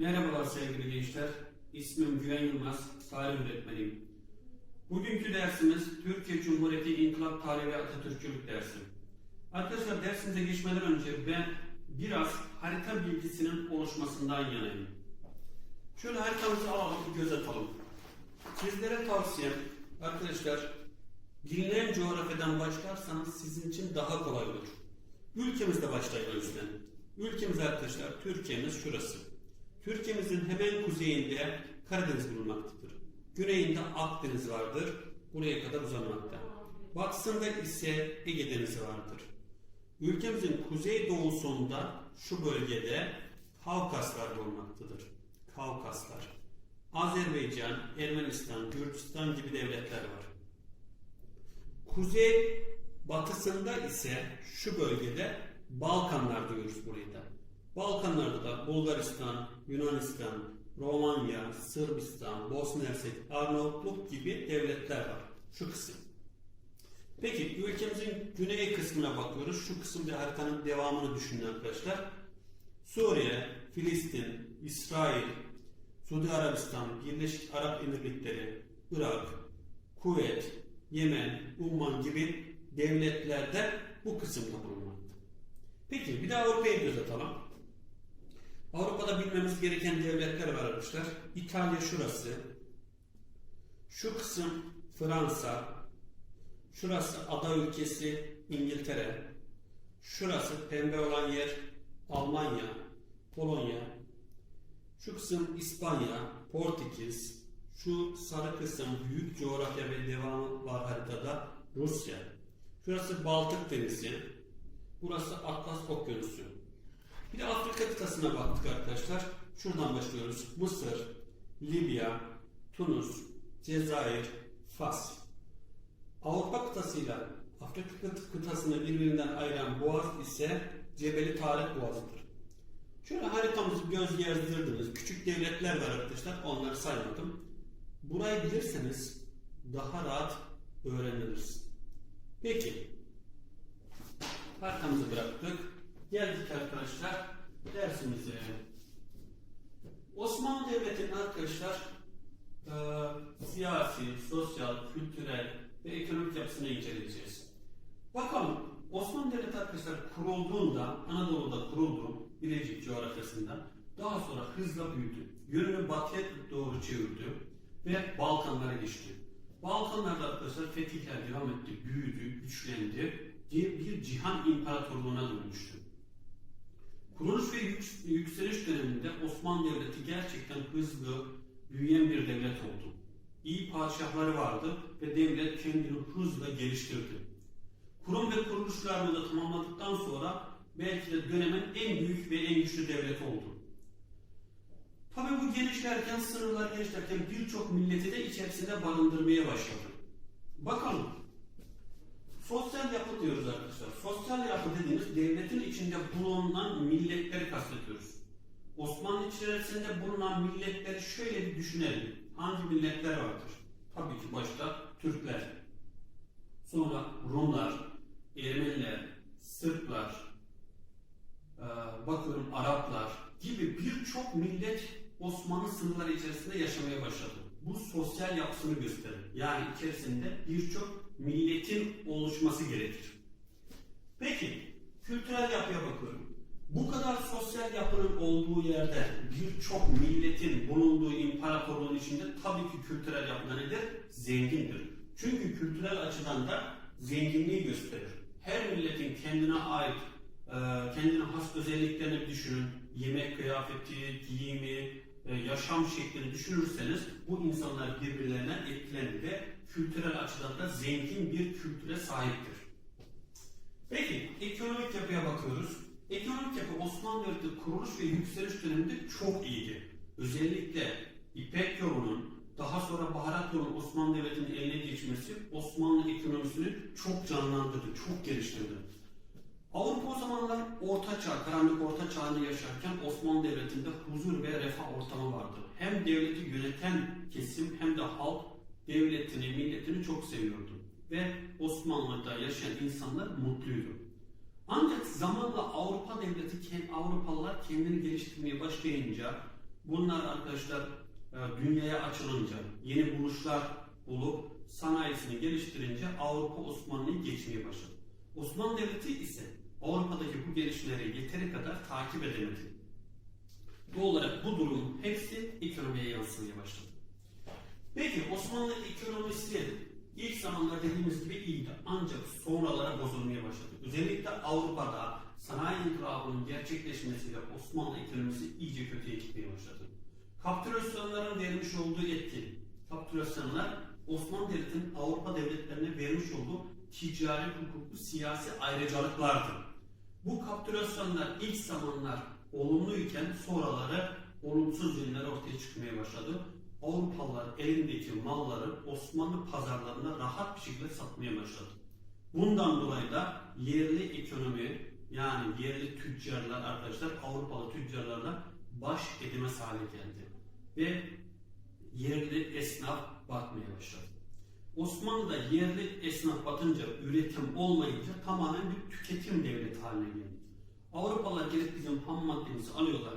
Merhabalar sevgili gençler. İsmim Güven Yılmaz, tarih öğretmeniyim. Bugünkü dersimiz Türkiye Cumhuriyeti İnkılap Tarihi ve Atatürkçülük dersi. Arkadaşlar dersimize geçmeden önce ben biraz harita bilgisinin oluşmasından yanayım. Şöyle haritamızı alalım, göz atalım. Sizlere tavsiyem arkadaşlar bilinen coğrafyadan başlarsanız sizin için daha kolay olur. Ülkemizde başlayın o yüzden. Ülkemiz arkadaşlar Türkiye'miz şurası. Türkiye'mizin hemen kuzeyinde Karadeniz bulunmaktadır. Güneyinde Akdeniz vardır. Buraya kadar uzanmakta. Batısında ise Ege Denizi vardır. Ülkemizin kuzey doğusunda şu bölgede Kavkaslar bulunmaktadır. Kavkaslar. Azerbaycan, Ermenistan, Gürcistan gibi devletler var. Kuzey batısında ise şu bölgede Balkanlar diyoruz burayı da. Balkanlarda da Bulgaristan, Yunanistan, Romanya, Sırbistan, Bosna Hersek, Arnavutluk gibi devletler var. Şu kısım. Peki ülkemizin güney kısmına bakıyoruz. Şu kısımda haritanın devamını düşünün arkadaşlar. Suriye, Filistin, İsrail, Suudi Arabistan, Birleşik Arap Emirlikleri, Irak, Kuveyt, Yemen, Umman gibi devletlerde bu kısımda bulunmakta. Peki bir de Avrupa'ya göz atalım. Avrupa'da bilmemiz gereken devletler var arkadaşlar. İtalya şurası. Şu kısım Fransa. Şurası ada ülkesi İngiltere. Şurası pembe olan yer Almanya, Polonya. Şu kısım İspanya, Portekiz. Şu sarı kısım büyük coğrafya ve devamı var haritada Rusya. Şurası Baltık Denizi. Burası Atlas Okyanusu. Bir de Afrika kıtasına baktık arkadaşlar. Şuradan başlıyoruz. Mısır, Libya, Tunus, Cezayir, Fas. Avrupa kıtasıyla Afrika kıtasını birbirinden ayıran boğaz ise Cebeli Tarık Boğazı'dır. Şöyle haritamızı göz gezdirdiniz. Küçük devletler var arkadaşlar. Onları saymadım. Burayı bilirseniz daha rahat öğreniriz. Peki. Haritamızı bıraktık. Geldik arkadaşlar dersimize. Osmanlı Devleti'nin arkadaşlar e, siyasi, sosyal, kültürel ve ekonomik yapısını inceleyeceğiz. Bakalım Osmanlı Devleti arkadaşlar kurulduğunda, Anadolu'da kuruldu, Bilecik coğrafyasında daha sonra hızla büyüdü. Yönünü batıya doğru çevirdi ve Balkanlara geçti. Balkanlarda arkadaşlar fetihler devam etti, büyüdü, güçlendi. Bir cihan imparatorluğuna dönmüştü. Kuruluş ve yükseliş döneminde Osmanlı Devleti gerçekten hızlı büyüyen bir devlet oldu. İyi padişahları vardı ve devlet kendini hızla geliştirdi. Kurum ve kuruluşlarını da tamamladıktan sonra belki de dönemin en büyük ve en güçlü devlet oldu. Tabi bu gelişlerken, sınırlar genişlerken birçok milleti de içerisinde barındırmaya başladı. Bakalım. Sosyal yapı diyoruz arkadaşlar. Sosyal yapı dediğimiz devletin içinde bulunan milletleri kastediyoruz. Osmanlı içerisinde bulunan milletleri şöyle bir düşünelim. Hangi milletler vardır? Tabii ki başta Türkler. Sonra Rumlar, Ermeniler, Sırplar, e, bakıyorum Araplar gibi birçok millet Osmanlı sınırları içerisinde yaşamaya başladı. Bu sosyal yapısını gösterir. Yani içerisinde birçok milletin oluşması gerekir. Peki, kültürel yapıya bakıyorum. Bu kadar sosyal yapının olduğu yerde birçok milletin bulunduğu imparatorluğun içinde tabii ki kültürel yapı nedir? Zengindir. Çünkü kültürel açıdan da zenginliği gösterir. Her milletin kendine ait, e, kendine has özelliklerini düşünün. Yemek, kıyafeti, giyimi, e, yaşam şeklini düşünürseniz bu insanlar birbirlerinden etkilenir ve kültürel açıdan da zengin bir kültüre sahiptir. Peki, ekonomik yapıya bakıyoruz. Ekonomik yapı Osmanlı Devleti kuruluş ve yükseliş döneminde çok iyiydi. Özellikle İpek yolunun, daha sonra baharat yolunun Osmanlı Devleti'nin eline geçmesi Osmanlı ekonomisini çok canlandırdı, çok geliştirdi. Avrupa o zamanlar orta çağ, karanlık orta çağında yaşarken Osmanlı Devleti'nde huzur ve refah ortamı vardı. Hem devleti yöneten kesim hem de halk devletini, milletini çok seviyordu. Ve Osmanlı'da yaşayan insanlar mutluydu. Ancak zamanla Avrupa devleti, Avrupalılar kendini geliştirmeye başlayınca Bunlar arkadaşlar e, dünyaya açılınca, yeni buluşlar bulup sanayisini geliştirince Avrupa Osmanlı'yı geçmeye başladı. Osmanlı Devleti ise Avrupa'daki bu gelişmeleri yeteri kadar takip edemedi. Doğal olarak bu durumun hepsi ekonomiye yansımaya başladı. Peki Osmanlı ekonomisi ilk zamanlar dediğimiz gibi iyiydi ancak sonralara bozulmaya başladı. Özellikle Avrupa'da sanayi inkılabının gerçekleşmesiyle Osmanlı ekonomisi iyice kötüye gitmeye başladı. Kapitülasyonların vermiş olduğu etki, kapitülasyonlar Osmanlı Devleti'nin Avrupa devletlerine vermiş olduğu ticari hukuklu siyasi ayrıcalıklardı. Bu kapitülasyonlar ilk zamanlar olumluyken sonraları olumsuz yönler ortaya çıkmaya başladı. Avrupalılar elindeki malları Osmanlı pazarlarına rahat bir şekilde satmaya başladı. Bundan dolayı da yerli ekonomi yani yerli tüccarlar arkadaşlar Avrupalı tüccarlarla baş edemez hale geldi. Ve yerli esnaf batmaya başladı. Osmanlı'da yerli esnaf batınca, üretim olmayınca tamamen bir tüketim devleti haline geldi. Avrupalılar gelip bizim ham maddemizi alıyorlar,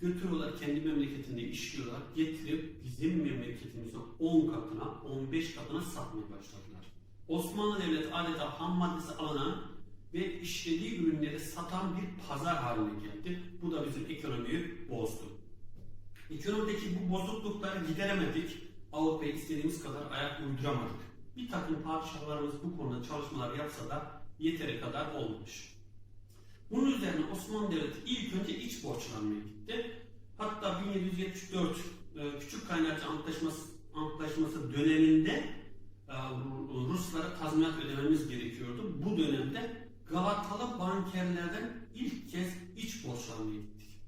götürüyorlar kendi memleketinde işliyorlar, getirip bizim memleketimize 10 katına, 15 katına satmaya başladılar. Osmanlı Devleti adeta ham maddesi alınan ve işlediği ürünleri satan bir pazar haline geldi. Bu da bizim ekonomiyi bozdu. Ekonomideki bu bozuklukları gideremedik. Avrupa'ya istediğimiz kadar ayak uyduramadık. Bir takım padişahlarımız bu konuda çalışmalar yapsa da yeteri kadar olmamış. Bunun üzerine Osmanlı Devleti ilk önce iç borçlanmaya gitti. Hatta 1774 e, Küçük Kaynarca Antlaşması, Antlaşması döneminde e, Ruslara tazminat ödememiz gerekiyordu. Bu dönemde Galatalı bankerlerden ilk kez iç borçlanmaya gittik.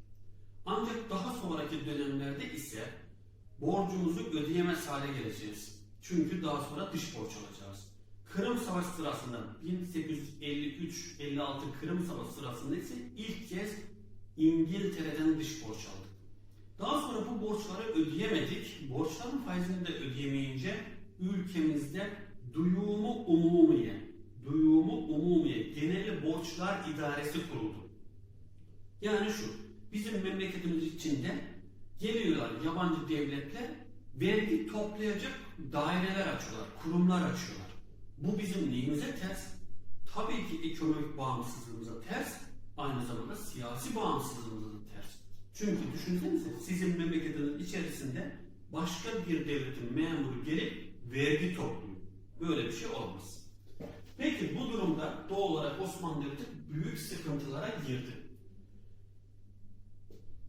Ancak daha sonraki dönemlerde ise borcumuzu ödeyemez hale geleceğiz. Çünkü daha sonra dış borç alacağız. Kırım Savaşı sırasında 1853-56 Kırım Savaşı sırasında ise ilk kez İngiltere'den dış borç aldık. Daha sonra bu borçları ödeyemedik. Borçların faizini de ödeyemeyince ülkemizde duyumu umumiye, duyumu umumiye, genel borçlar idaresi kuruldu. Yani şu, bizim memleketimiz içinde geliyorlar yabancı devletler vergi toplayacak daireler açıyorlar, kurumlar açıyorlar. Bu bizim neyimize ters? Tabii ki ekonomik bağımsızlığımıza ters, aynı zamanda siyasi bağımsızlığımıza da ters. Çünkü düşünsenize sizin memleketinizin içerisinde başka bir devletin memuru gelip vergi topluyor. Böyle bir şey olmaz. Peki bu durumda doğal olarak Osmanlı Devleti büyük sıkıntılara girdi.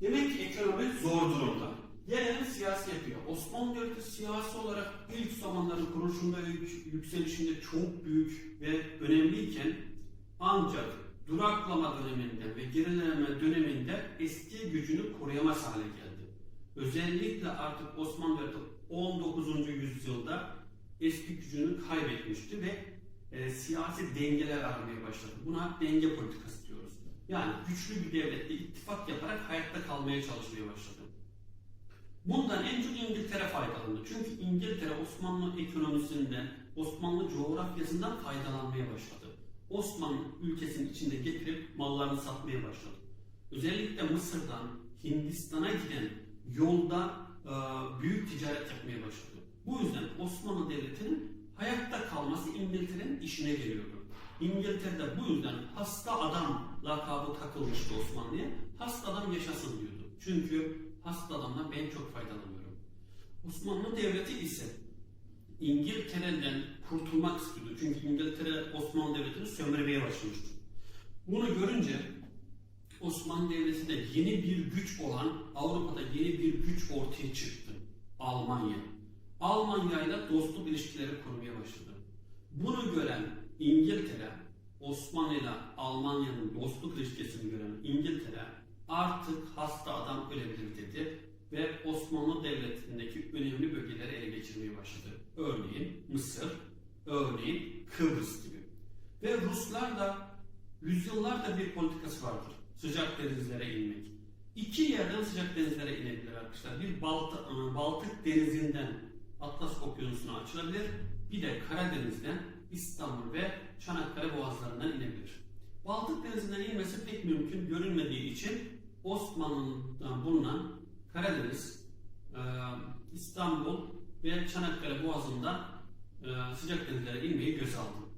Demek ki ekonomi zor durumda. Gelelim siyasi yapıyor. Osmanlı Devleti siyasi olarak ilk zamanların kuruluşunda yükselişinde çok büyük ve önemliyken ancak duraklama döneminde ve gerileme döneminde eski gücünü koruyamaz hale geldi. Özellikle artık Osmanlı Devleti 19. yüzyılda eski gücünü kaybetmişti ve e, siyasi dengeler aramaya başladı. Buna denge politikası diyoruz. Yani güçlü bir devletle ittifak yaparak hayatta kalmaya çalışmaya başladı. Bundan en çok İngiltere faydalandı. Çünkü İngiltere Osmanlı ekonomisinden, Osmanlı coğrafyasından faydalanmaya başladı. Osmanlı ülkesinin içinde getirip mallarını satmaya başladı. Özellikle Mısır'dan Hindistan'a giden yolda e, büyük ticaret yapmaya başladı. Bu yüzden Osmanlı Devleti'nin hayatta kalması İngiltere'nin işine geliyordu. İngiltere'de bu yüzden hasta adam lakabı takılmıştı Osmanlı'ya. Hasta adam yaşasın diyordu. Çünkü hasta adamdan ben çok faydalanıyorum. Osmanlı Devleti ise İngiltere'den kurtulmak istiyordu. Çünkü İngiltere Osmanlı Devleti'ni sömürmeye başlamıştı. Bunu görünce Osmanlı Devleti de yeni bir güç olan Avrupa'da yeni bir güç ortaya çıktı. Almanya. Almanya ile dostluk ilişkileri kurmaya başladı. Bunu gören İngiltere, Osmanlı ile Almanya'nın dostluk ilişkisini gören İngiltere artık hasta adam ölebilir dedi ve Osmanlı Devleti'ndeki önemli bölgeleri ele geçirmeye başladı. Örneğin Mısır, örneğin Kıbrıs gibi. Ve Ruslar da yüzyıllardır bir politikası vardır. Sıcak denizlere inmek. İki yerden sıcak denizlere inebilir arkadaşlar. Bir Baltı, ıı, Baltık denizinden Atlas Okyanusu'na açılabilir. Bir de Karadeniz'den İstanbul ve Çanakkale boğazlarından inebilir. Baltık Denizi'nden inmesi pek mümkün görünmediği için Osmanlı'dan bulunan Karadeniz, e, İstanbul ve Çanakkale Boğazı'ndan e, sıcak denizlere inmeyi göze aldı.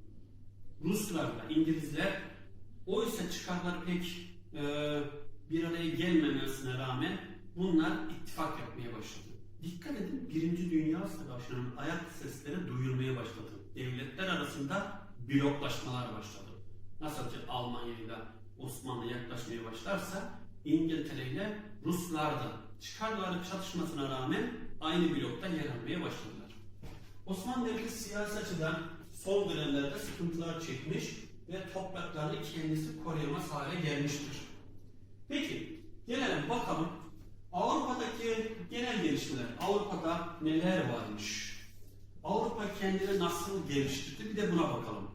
Ruslarla İngilizler oysa çıkarlar pek e, bir araya gelmemesine rağmen bunlar ittifak yapmaya başladı. Dikkat edin Birinci Dünya Savaşı'nın ayak sesleri duyulmaya başladı. Devletler arasında bloklaşmalar başladı. Nasıl ki Almanya ile Osmanlı yaklaşmaya başlarsa İngiltere ile Ruslar da çıkarları çatışmasına rağmen aynı blokta yer almaya başladılar. Osmanlı Devleti siyasi açıdan son dönemlerde sıkıntılar çekmiş ve topraklarını kendisi koruyamaz hale gelmiştir. Peki gelelim bakalım Avrupa'daki genel gelişmeler, Avrupa'da neler varmış? Avrupa kendini nasıl geliştirdi bir de buna bakalım.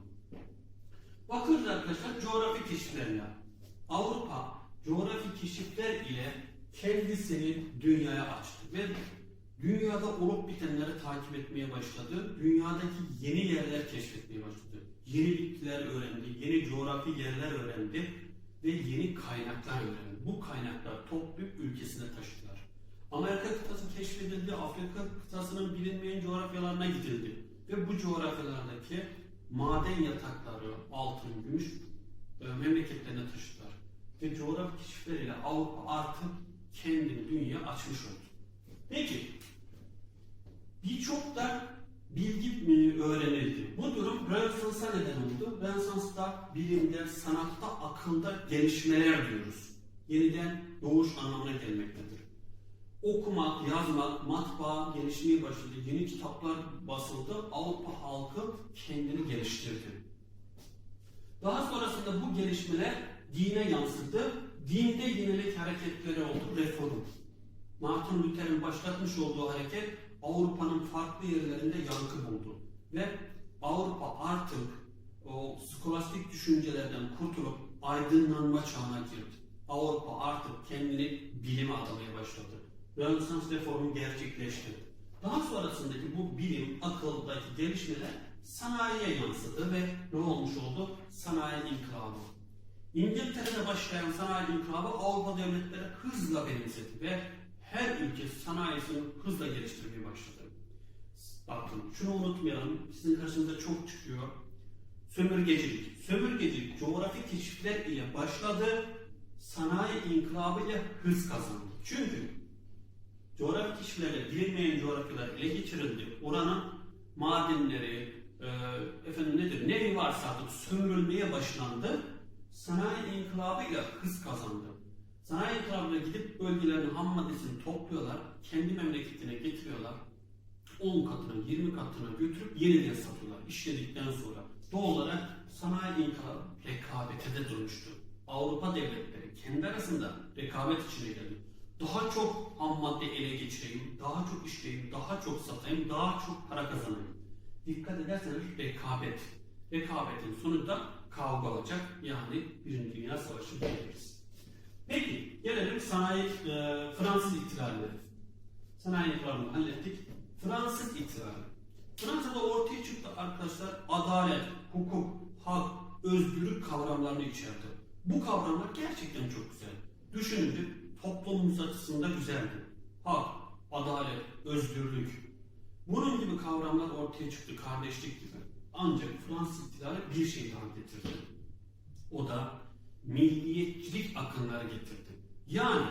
Bakıyoruz arkadaşlar coğrafi keşiflerine. Avrupa coğrafi keşifler ile kendisini dünyaya açtı ve dünyada olup bitenleri takip etmeye başladı. Dünyadaki yeni yerler keşfetmeye başladı. Yeni bitkiler öğrendi, yeni coğrafi yerler öğrendi ve yeni kaynaklar öğrendi. Bu kaynaklar toplayıp ülkesine taşıdılar. Amerika kıtası keşfedildi, Afrika kıtasının bilinmeyen coğrafyalarına gidildi. Ve bu coğrafyalardaki maden yatakları, altın, gümüş e, memleketlerine taşıdılar. Ve coğrafi keşifleriyle Avrupa artık kendini dünya açmış oldu. Peki, birçok da bilgi öğrenildi. Bu durum Rönesans'a neden oldu. Rönesans'ta bilimde, sanatta, akılda gelişmeler diyoruz. Yeniden doğuş anlamına gelmektedir. Okumak, yazmak, matbaa gelişmeye başladı. Yeni kitaplar basıldı. Avrupa halkı kendini geliştirdi. Daha sonrasında bu gelişmeler dine yansıdı. Dinde yenilik hareketleri oldu. Reform. Martin Luther'in başlatmış olduğu hareket Avrupa'nın farklı yerlerinde yankı buldu. Ve Avrupa artık o skolastik düşüncelerden kurtulup aydınlanma çağına girdi. Avrupa artık kendini bilime adamaya başladı. Rönesans reformu gerçekleşti. Daha sonrasındaki bu bilim, akıldaki gelişmeler sanayiye yansıdı ve ne olmuş oldu? Sanayi inkılabı. İngiltere'de başlayan sanayi inkılabı Avrupa devletleri hızla benimsedi ve her ülke sanayisini hızla geliştirmeye başladı. Bakın şunu unutmayalım, sizin karşınıza çok çıkıyor. Sömürgecilik. Sömürgecilik coğrafi keşifler ile başladı, sanayi inkılabı ile hız kazandı. Çünkü coğrafi keşiflerle bilinmeyen coğrafyalar ele geçirildi. Oranın madenleri, e, efendim nedir, neyi varsa artık sömürülmeye başlandı. Sanayi inkılabıyla hız kazandı. Sanayi inkılabına gidip bölgelerin ham maddesini topluyorlar, kendi memleketine getiriyorlar. 10 katını, 20 katını götürüp yeniden satıyorlar işledikten sonra. Doğal olarak sanayi inkılabı rekabete de dönüştü. Avrupa devletleri kendi arasında rekabet içine geldi. Daha çok ham madde ele geçireyim, daha çok işleyeyim, daha çok satayım, daha çok para kazanayım. Dikkat ederseniz rekabet. Rekabetin sonunda kavga olacak. Yani Birinci Dünya Savaşı diyebiliriz. Peki gelelim sanayi e, Fransız ihtilalleri. Sanayi ihtilalini hallettik. Fransız ihtilali. Fransa'da ortaya çıktı arkadaşlar adalet, hukuk, hak, özgürlük kavramlarını içerdi. Bu kavramlar gerçekten çok güzel. Düşünüldü, toplumumuz açısından güzeldi. Hak, adalet, özgürlük. Bunun gibi kavramlar ortaya çıktı, kardeşlik gibi. Ancak Fransız ihtilali bir şey daha getirdi. O da milliyetçilik akımları getirdi. Yani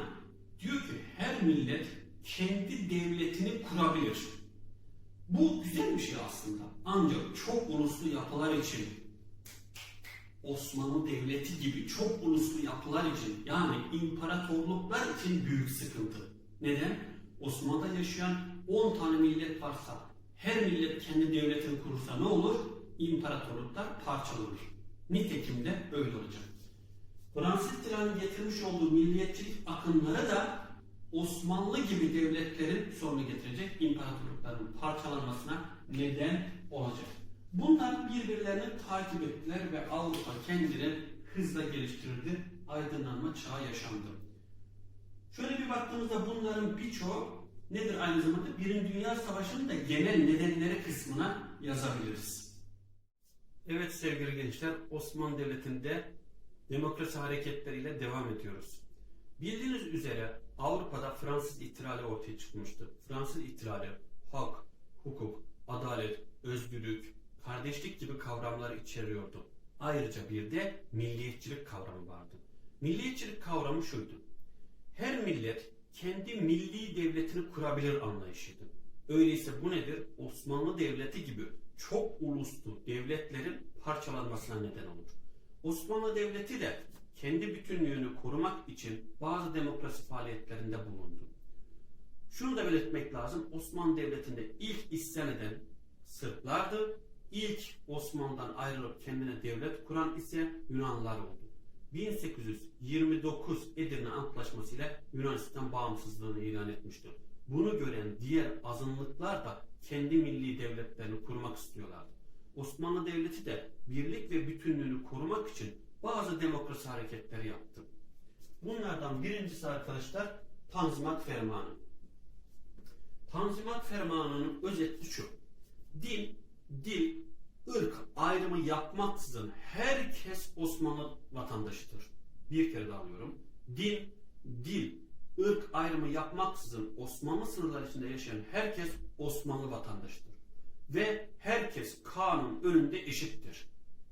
diyor ki her millet kendi devletini kurabilir. Bu güzel bir şey aslında. Ancak çok uluslu yapılar için Osmanlı Devleti gibi çok uluslu yapılar için yani imparatorluklar için büyük sıkıntı. Neden? Osmanlı'da yaşayan 10 tane millet varsa her millet kendi devletini kurursa ne olur? İmparatorluklar parçalanır. Nitekim de öyle olacak. Fransız ihtilalinin getirmiş olduğu milliyetçilik akımları da Osmanlı gibi devletlerin sonunu getirecek imparatorlukların parçalanmasına neden olacak. Bunlar birbirlerini takip ettiler ve Avrupa kendini hızla geliştirdi. Aydınlanma çağı yaşandı. Şöyle bir baktığımızda bunların birçoğu nedir aynı zamanda? Birinci Dünya Savaşı'nın da genel nedenleri kısmına yazabiliriz. Evet sevgili gençler, Osmanlı Devleti'nde demokrasi hareketleriyle devam ediyoruz. Bildiğiniz üzere Avrupa'da Fransız ihtilali ortaya çıkmıştı. Fransız ihtilali hak, hukuk, adalet, özgürlük, kardeşlik gibi kavramları içeriyordu. Ayrıca bir de milliyetçilik kavramı vardı. Milliyetçilik kavramı şuydu. Her millet kendi milli devletini kurabilir anlayışıydı. Öyleyse bu nedir? Osmanlı Devleti gibi çok uluslu devletlerin parçalanmasına neden olur. Osmanlı Devleti de kendi bütünlüğünü korumak için bazı demokrasi faaliyetlerinde bulundu. Şunu da belirtmek lazım. Osmanlı Devleti'nde ilk isyan eden Sırplardı. İlk Osmanlı'dan ayrılıp kendine devlet kuran ise Yunanlılar oldu. 1829 Edirne Antlaşması ile Yunanistan bağımsızlığını ilan etmiştir. Bunu gören diğer azınlıklar da kendi milli devletlerini kurmak istiyorlardı. Osmanlı Devleti de birlik ve bütünlüğünü korumak için bazı demokrasi hareketleri yaptı. Bunlardan birincisi arkadaşlar Tanzimat Fermanı. Tanzimat Fermanı'nın özeti şu. Din, dil, ırk ayrımı yapmaksızın herkes Osmanlı vatandaşıdır. Bir kere daha alıyorum. Din, dil, ırk ayrımı yapmaksızın Osmanlı sınırları içinde yaşayan herkes Osmanlı vatandaşıdır. Ve herkes kanun önünde eşittir.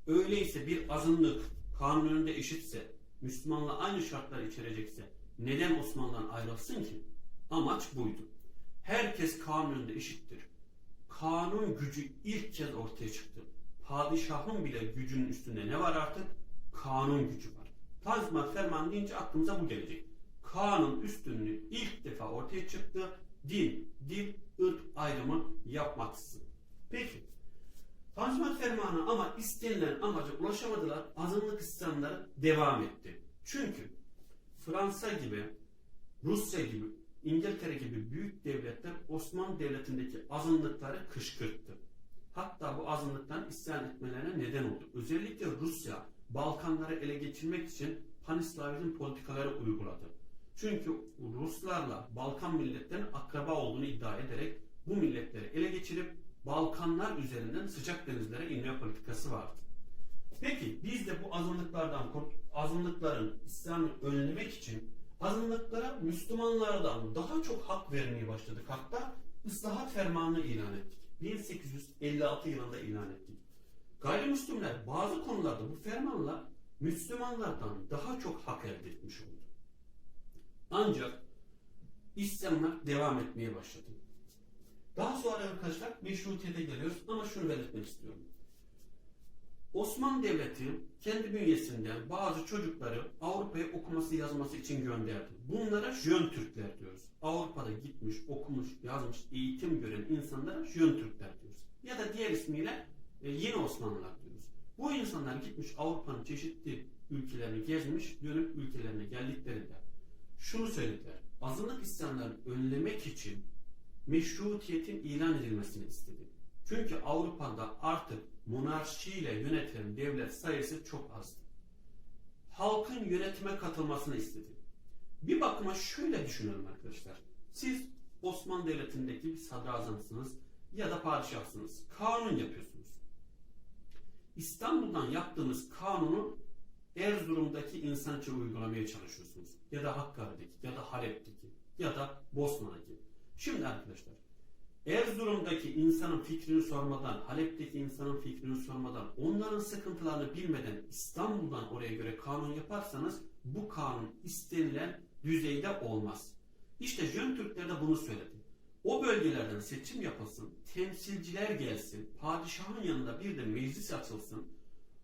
Öyleyse bir azınlık kanun önünde eşitse, Müslümanla aynı şartları içerecekse neden Osmanlı'dan ayrılsın ki? Amaç buydu. Herkes kanun önünde eşittir. Kanun gücü ilk kez ortaya çıktı. Padişahın bile gücünün üstünde ne var artık? Kanun gücü var. Tanzimat Fermanı deyince aklımıza bu gelecek. Kanun üstünlüğü ilk defa ortaya çıktı. Din, dil, ırk ayrımı yapmaksızın. Peki, Tanzimat Fermanı ama istenilen amaca ulaşamadılar. Azınlık isyanları devam etti. Çünkü Fransa gibi, Rusya gibi, İngiltere gibi büyük devletler Osmanlı Devleti'ndeki azınlıkları kışkırttı. Hatta bu azınlıktan isyan etmelerine neden oldu. Özellikle Rusya Balkanları ele geçirmek için panislavizm politikaları uyguladı. Çünkü Ruslarla Balkan milletlerinin akraba olduğunu iddia ederek bu milletleri ele geçirip Balkanlar üzerinden sıcak denizlere inme politikası vardı. Peki biz de bu azınlıklardan azınlıkların isyanını önlemek için azınlıklara Müslümanlardan daha çok hak vermeye başladık. Hatta ıslahat fermanını ilan ettik. 1856 yılında ilan ettik. Gayrimüslimler bazı konularda bu fermanla Müslümanlardan daha çok hak elde etmiş oldu. Ancak isyanlar devam etmeye başladı. Daha sonra arkadaşlar meşrutiyete geliyoruz ama şunu belirtmek istiyorum. Osmanlı Devleti kendi bünyesinden bazı çocukları Avrupa'ya okuması yazması için gönderdi. Bunlara Jön Türkler diyoruz. Avrupa'da gitmiş, okumuş, yazmış, eğitim gören insanlara Jön Türkler diyoruz. Ya da diğer ismiyle e, Yeni Osmanlılar diyoruz. Bu insanlar gitmiş Avrupa'nın çeşitli ülkelerini gezmiş, dönüp ülkelerine geldiklerinde şunu söylediler. Azınlık isyanlarını önlemek için meşrutiyetin ilan edilmesini istedi. Çünkü Avrupa'da artık monarşiyle yönetilen devlet sayısı çok azdı. Halkın yönetime katılmasını istedi. Bir bakıma şöyle düşünelim arkadaşlar. Siz Osmanlı Devleti'ndeki bir sadrazamsınız ya da padişahsınız. Kanun yapıyorsunuz. İstanbul'dan yaptığınız kanunu Erzurum'daki insan için uygulamaya çalışıyorsunuz. Ya da Hakkari'deki, ya da Halep'teki, ya da Bosna'daki. Şimdi arkadaşlar, Erzurum'daki insanın fikrini sormadan, Halep'teki insanın fikrini sormadan, onların sıkıntılarını bilmeden İstanbul'dan oraya göre kanun yaparsanız bu kanun istenilen düzeyde olmaz. İşte Jön Türkler de bunu söyledi. O bölgelerden seçim yapılsın, temsilciler gelsin, padişahın yanında bir de meclis açılsın.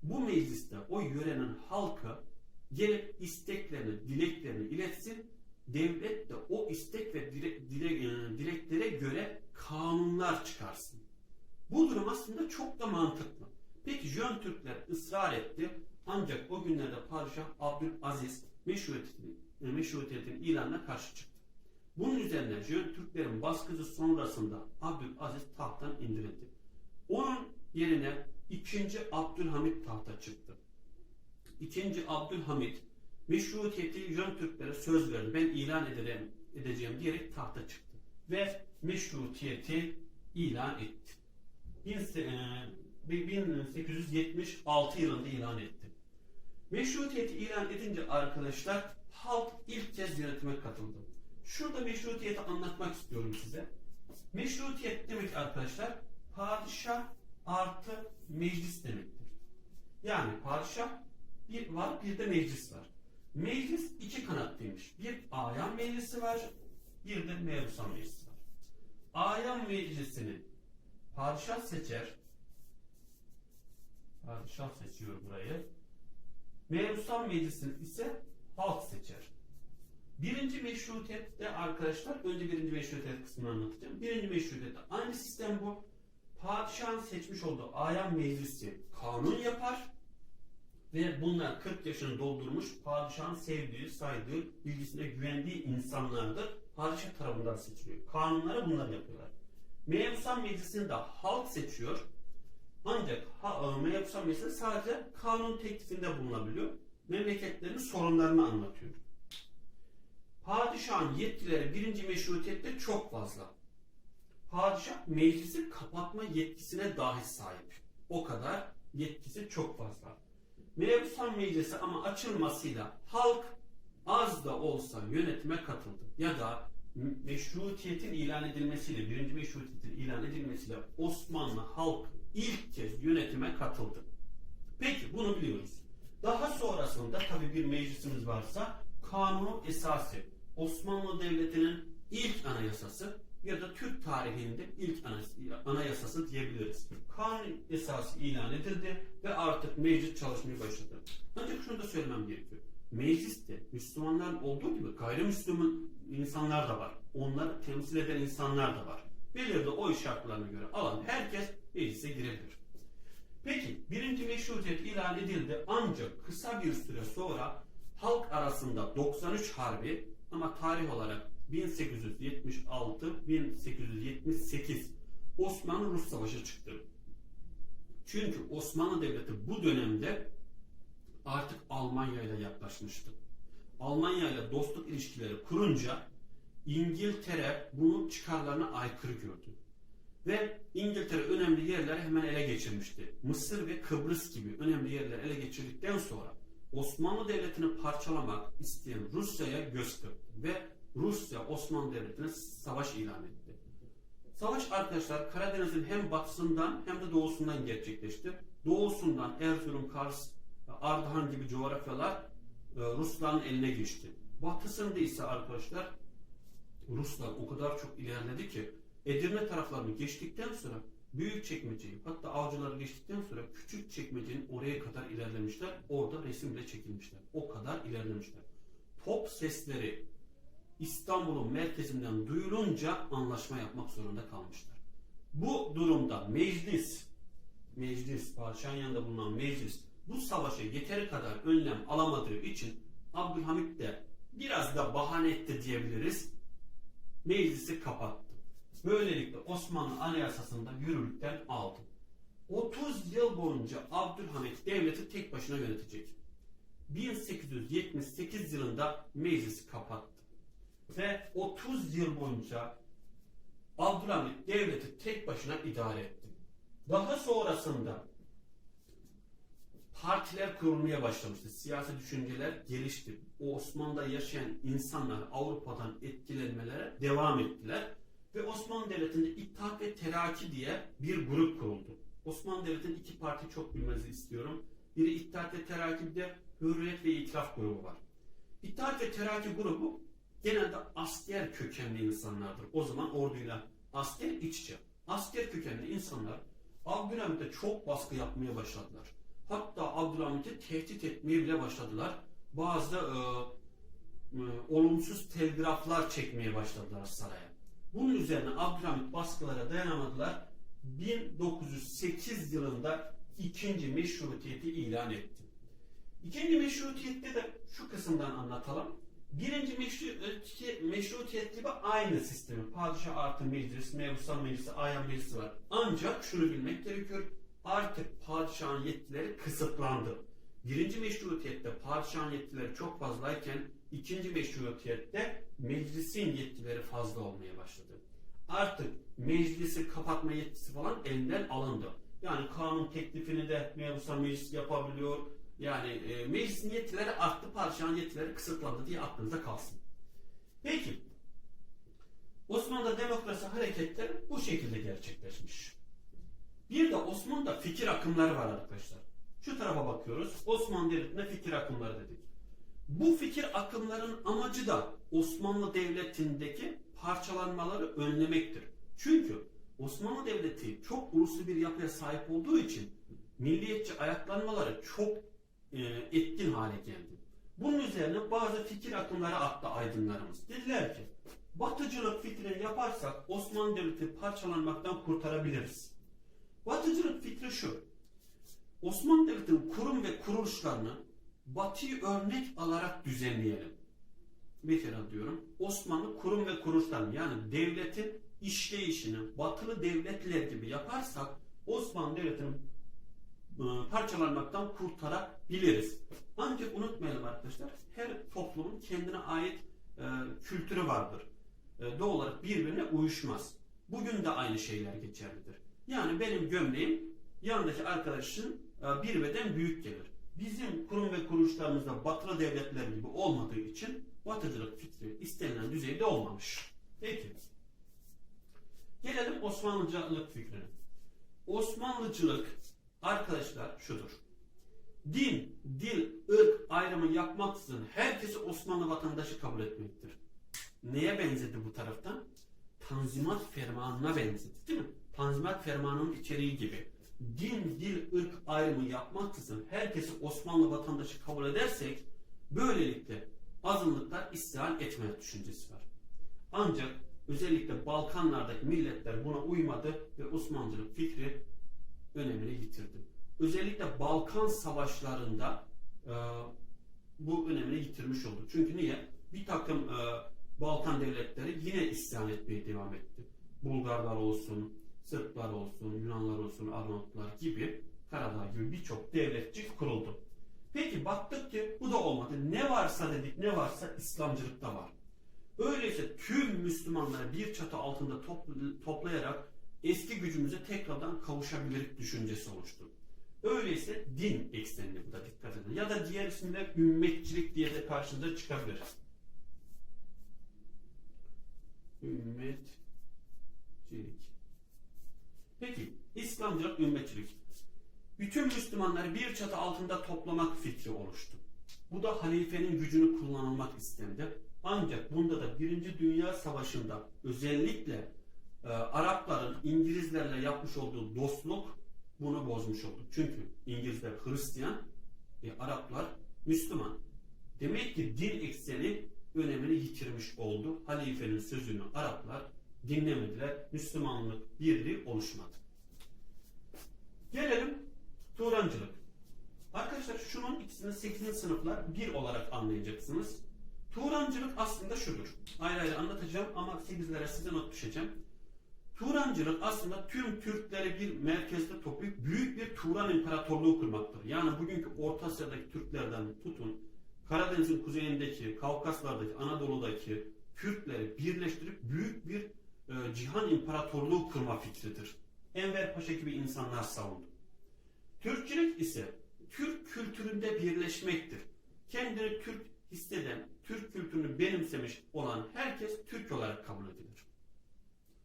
Bu mecliste o yörenin halkı gelip isteklerini, dileklerini iletsin. Devlet de o istek ve dile, dile, e, dileklere göre kanunlar çıkarsın. Bu durum aslında çok da mantıklı. Peki Jön Türkler ısrar etti. Ancak o günlerde Padişah Abdülaziz meşrutiyetin, e, meşrutiyetin ilanına karşı çıktı. Bunun üzerine Jön Türklerin baskısı sonrasında Abdülaziz tahttan indirildi. Onun yerine 2. Abdülhamit tahta çıktı. 2. Abdülhamit meşrutiyeti Jön Türklere söz verdi. Ben ilan ederim, edeceğim diyerek tahta çıktı. Ve meşrutiyeti ilan etti. 1876 yılında ilan etti. Meşrutiyeti ilan edince arkadaşlar halk ilk kez yönetime katıldı. Şurada meşrutiyeti anlatmak istiyorum size. Meşrutiyet demek arkadaşlar padişah artı meclis demektir. Yani padişah bir var bir de meclis var. Meclis iki kanatlıymış. Bir ayan meclisi var, bir de mebusan meclisi var. Ayan meclisini padişah seçer. Padişah seçiyor burayı. Mebusan meclisini ise halk seçer. Birinci meşrutiyette arkadaşlar, önce birinci meşrutiyet kısmını anlatacağım. Birinci meşrutiyette aynı sistem bu. Padişahın seçmiş olduğu ayan meclisi kanun yapar ve bunlar 40 yaşını doldurmuş padişahın sevdiği, saydığı, bilgisine güvendiği insanlardır. Padişah tarafından seçiliyor. Kanunları bunlar yapıyorlar. Mebusan meclisini de halk seçiyor. Ancak ha, e, Mebusan meclisi sadece kanun teklifinde bulunabiliyor. Memleketlerin sorunlarını anlatıyor. Padişahın yetkileri birinci meşrutiyette çok fazla. Padişah meclisi kapatma yetkisine dahi sahip. O kadar yetkisi çok fazla. Mebusan Meclisi ama açılmasıyla halk az da olsa yönetime katıldı. Ya da meşrutiyetin ilan edilmesiyle, birinci meşrutiyetin ilan edilmesiyle Osmanlı halk ilk kez yönetime katıldı. Peki bunu biliyoruz. Daha sonrasında tabi bir meclisimiz varsa kanunu esası, Osmanlı Devleti'nin ilk anayasası ya da Türk tarihinde ilk anayas- anayasası diyebiliriz. Kanun esası ilan edildi ve artık meclis çalışmaya başladı. Ancak şunu da söylemem gerekiyor. Mecliste Müslümanların olduğu gibi gayrimüslim insanlar da var. Onları temsil eden insanlar da var. Belirli oy şartlarına göre alan herkes meclise girebilir. Peki birinci meşrutiyet ilan edildi ancak kısa bir süre sonra halk arasında 93 Harbi ama tarih olarak 1876-1878 Osmanlı-Rus Savaşı çıktı. Çünkü Osmanlı Devleti bu dönemde artık Almanya ile yaklaşmıştı. Almanya ile dostluk ilişkileri kurunca İngiltere bunun çıkarlarına aykırı gördü. Ve İngiltere önemli yerleri hemen ele geçirmişti. Mısır ve Kıbrıs gibi önemli yerleri ele geçirdikten sonra Osmanlı Devleti'ni parçalamak isteyen Rusya'ya göz kırptı ve Rusya Osmanlı Devleti'ne savaş ilan etti. Savaş arkadaşlar Karadeniz'in hem batısından hem de doğusundan gerçekleşti. Doğusundan Erzurum, Kars, Ardahan gibi coğrafyalar e, Rusların eline geçti. Batısında ise arkadaşlar Ruslar o kadar çok ilerledi ki Edirne taraflarını geçtikten sonra büyük çekmeceyi hatta avcıları geçtikten sonra küçük çekmecenin oraya kadar ilerlemişler. Orada resim bile çekilmişler. O kadar ilerlemişler. Top sesleri İstanbul'un merkezinden duyulunca anlaşma yapmak zorunda kalmışlar. Bu durumda meclis, meclis, padişahın yanında bulunan meclis bu savaşa yeteri kadar önlem alamadığı için Abdülhamit de biraz da bahane etti diyebiliriz. Meclisi kapattı. Böylelikle Osmanlı Anayasası'nda yürürlükten aldı. 30 yıl boyunca Abdülhamit devleti tek başına yönetecek. 1878 yılında meclisi kapattı. Ve 30 yıl boyunca Abdülhamit devleti tek başına idare etti. Daha sonrasında partiler kurulmaya başlamıştı. Siyasi düşünceler gelişti. O Osmanlı'da yaşayan insanlar Avrupa'dan etkilenmelere devam ettiler. Ve Osmanlı Devleti'nde İttihat ve Teraki diye bir grup kuruldu. Osmanlı Devleti'nin iki parti çok bilmenizi istiyorum. Biri İttihat ve Teraki bir de Hürriyet ve İtilaf grubu var. İttihat ve Teraki grubu genelde asker kökenli insanlardır. O zaman orduyla asker iç içe. Asker kökenli insanlar Abdülhamit'e çok baskı yapmaya başladılar. Hatta Abdülhamit'i tehdit etmeye bile başladılar. Bazı e, e, olumsuz telgraflar çekmeye başladılar saraya. Bunun üzerine Abdülhamit baskılara dayanamadılar. 1908 yılında ikinci meşrutiyeti ilan etti. İkinci meşrutiyette de şu kısımdan anlatalım. Birinci meşrutiyet, meşrutiyet gibi aynı sistemi. Padişah artı meclis, mevzusan meclisi, ayan meclisi var. Ancak şunu bilmek gerekiyor. Artık padişahın yetkileri kısıtlandı. Birinci meşrutiyette padişahın yetkileri çok fazlayken ikinci meşrutiyette meclisin yetkileri fazla olmaya başladı. Artık meclisi kapatma yetkisi falan elinden alındı. Yani kanun teklifini de mevzusan meclis yapabiliyor. Yani e, meclisin yetkileri arttı, padişahın yetkileri kısıtlandı diye aklınızda kalsın. Peki, Osmanlı'da demokrasi hareketleri bu şekilde gerçekleşmiş. Bir de Osmanlı'da fikir akımları var arkadaşlar. Şu tarafa bakıyoruz. Osmanlı Devleti'nde fikir akımları dedik. Bu fikir akımların amacı da Osmanlı Devleti'ndeki parçalanmaları önlemektir. Çünkü Osmanlı Devleti çok uluslu bir yapıya sahip olduğu için milliyetçi ayaklanmaları çok e, etkin hale geldi. Bunun üzerine bazı fikir akımları attı aydınlarımız. Dediler ki Batıcılık fikrini yaparsak Osmanlı Devleti parçalanmaktan kurtarabiliriz. Batıcılık fikri şu. Osmanlı Devleti'nin kurum ve kuruluşlarını Batı'yı örnek alarak düzenleyelim. Mesela diyorum Osmanlı kurum ve kuruluşlarını yani devletin işleyişini batılı devletler gibi yaparsak Osmanlı Devleti'nin parçalanmaktan kurtarabiliriz. Ancak unutmayalım arkadaşlar her toplumun kendine ait e, kültürü vardır. E, doğal olarak birbirine uyuşmaz. Bugün de aynı şeyler geçerlidir. Yani benim gömleğim yanındaki arkadaşın e, bir beden büyük gelir. Bizim kurum ve kuruluşlarımızda batılı devletler gibi olmadığı için batıcılık fikri istenilen düzeyde olmamış. Peki. Gelelim Osmanlıcılık fikrine. Osmanlıcılık arkadaşlar şudur. Din, dil, ırk ayrımı yapmaksızın herkesi Osmanlı vatandaşı kabul etmektir. Neye benzedi bu taraftan? Tanzimat fermanına benzedi değil mi? Tanzimat fermanının içeriği gibi. Din, dil, ırk ayrımı yapmaksızın herkesi Osmanlı vatandaşı kabul edersek böylelikle azınlıklar istihal etme düşüncesi var. Ancak özellikle Balkanlardaki milletler buna uymadı ve Osmanlıcılık fikri önemini yitirdi. Özellikle Balkan savaşlarında e, bu önemini yitirmiş oldu. Çünkü niye? Bir takım e, Balkan devletleri yine isyan etmeye devam etti. Bulgarlar olsun, Sırplar olsun, Yunanlar olsun, Arnavutlar gibi, Karadağ gibi birçok devletçik kuruldu. Peki baktık ki bu da olmadı. Ne varsa dedik, ne varsa İslamcılık da var. Öyleyse tüm Müslümanları bir çatı altında topl- toplayarak eski gücümüze tekrardan kavuşabilir düşüncesi oluştu. Öyleyse din eksenine bu da dikkat edin. Ya da diğer isimler ümmetçilik diye de karşınıza çıkabilir. Ümmetçilik. Peki, İslamcılık, ümmetçilik. Bütün Müslümanları bir çatı altında toplamak fikri oluştu. Bu da halifenin gücünü kullanılmak istendi. Ancak bunda da Birinci Dünya Savaşı'nda özellikle e, Arapların İngilizlerle yapmış olduğu dostluk bunu bozmuş oldu. Çünkü İngilizler Hristiyan, e, Araplar Müslüman. Demek ki din ekseni önemini yitirmiş oldu. Halifenin sözünü Araplar dinlemediler. Müslümanlık birliği oluşmadı. Gelelim Turancılık. Arkadaşlar şunun ikisini 8. sınıflar bir olarak anlayacaksınız. Turancılık aslında şudur. Ayrı ayrı anlatacağım ama 8'lere size not düşeceğim. Turancılık aslında tüm Türkleri bir merkezde toplayıp büyük bir Turan İmparatorluğu kurmaktır. Yani bugünkü Orta Asya'daki Türklerden tutun, Karadeniz'in kuzeyindeki, Kavkaslardaki, Anadolu'daki Türkleri birleştirip büyük bir e, cihan imparatorluğu kurma fikridir. Enver Paşa gibi insanlar savundu. Türkçülük ise Türk kültüründe birleşmektir. Kendini Türk hisseden, Türk kültürünü benimsemiş olan herkes Türk olarak kabul edilir.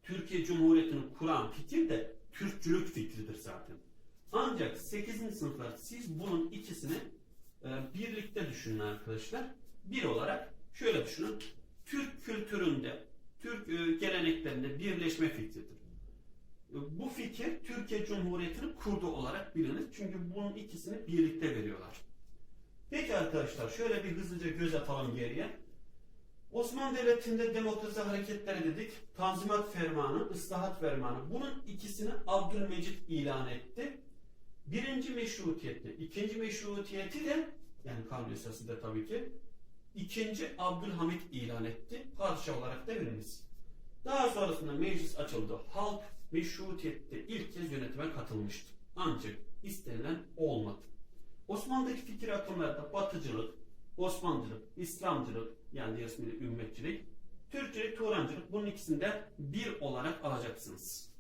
Türkiye Cumhuriyeti'ni kuran fikir de Türkçülük fikridir zaten. Ancak 8. sınıflar siz bunun ikisini e, birlikte düşünün arkadaşlar. Bir olarak şöyle düşünün. Türk kültüründe, Türk e, geleneklerinde birleşme fikridir. E, Bu fikir Türkiye Cumhuriyeti'ni kurdu olarak bilinir. Çünkü bunun ikisini birlikte veriyorlar. Peki arkadaşlar şöyle bir hızlıca göz atalım geriye. Osmanlı Devleti'nde demokrasi hareketleri dedik. Tanzimat Fermanı, ıslahat Fermanı. Bunun ikisini Abdülmecit ilan etti. Birinci meşrutiyette, ikinci meşrutiyeti de yani kanun esasında tabii ki ikinci Abdülhamit ilan etti. Padişah olarak da veriniz. Daha sonrasında meclis açıldı. Halk meşrutiyette ilk kez yönetime katılmıştı. Ancak istenilen olmadı. Osmanlı'daki fikir akımlarda batıcılık, Osmanlıcılık, İslamcılık yani diğer ismiyle ümmetçilik, Türkçülük, Turancılık bunun ikisini bir olarak alacaksınız.